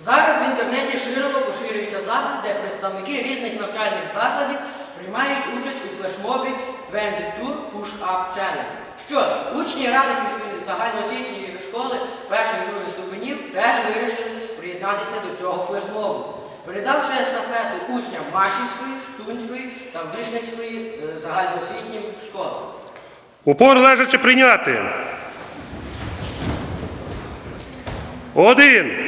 Зараз в інтернеті широко поширюється запис, де представники різних навчальних закладів приймають участь у флешмобі 22 Push Up Challenge. Що ж, учні Радихівської загальноосвітньої школи перших і других ступенів теж вирішили приєднатися до цього флешмобу, передавши естафету учням Машівської, Штунської та Вишневської е, загальноосвітніх школ. Упор лежачи прийняти. Один.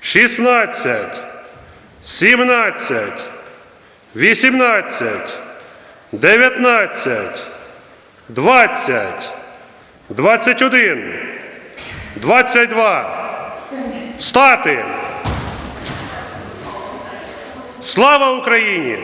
шістнадцять, сімнадцять, вісімнадцять, дев'ятнадцять, двадцять, двадцять один, двадцять два. Встати! Слава Україні!